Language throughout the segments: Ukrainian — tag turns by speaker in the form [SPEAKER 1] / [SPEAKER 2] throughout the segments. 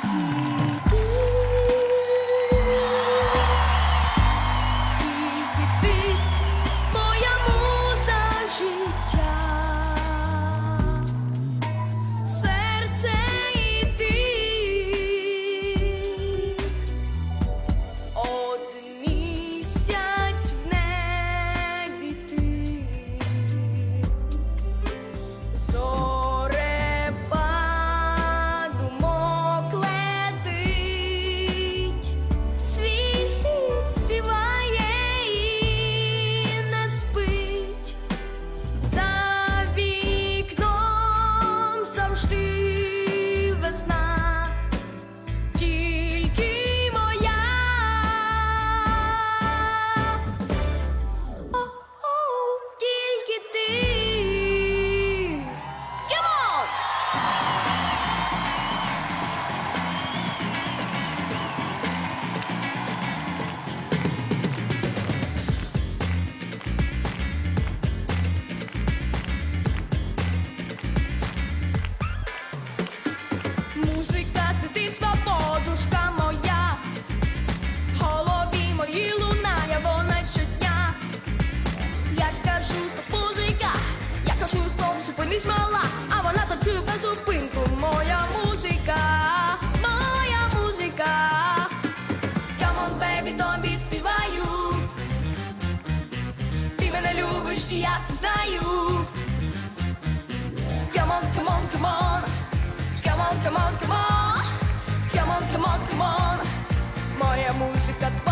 [SPEAKER 1] Thank you. Я це знаю. Come on, come on, come on. Come on, come on, come on. Come on, come on, come on. Моя музика, твоя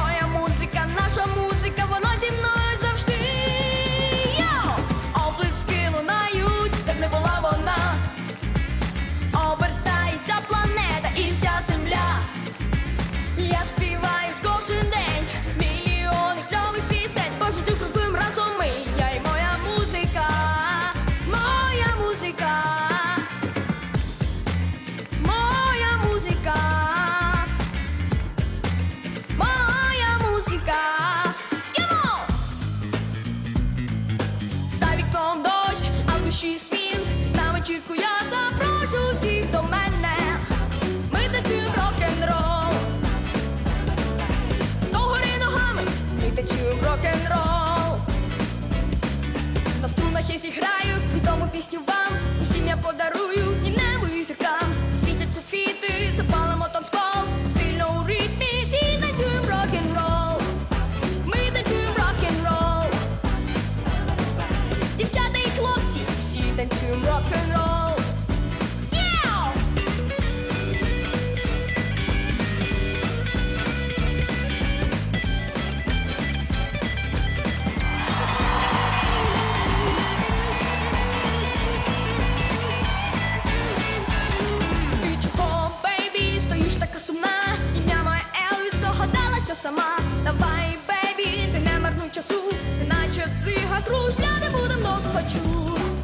[SPEAKER 1] пісню вам. Усім я подарую і небу і зіркам Світять софіти, запалимо танцпол Стильно у ритмі всі танцюємо рок-н-рол. Ми танцюємо рок-н-рол. Дівчата і хлопці, всі танцюємо рок-н-рол. Сама. Давай, бейбі, ти не марнуй часу, неначе цига крусля, не будем досхочу.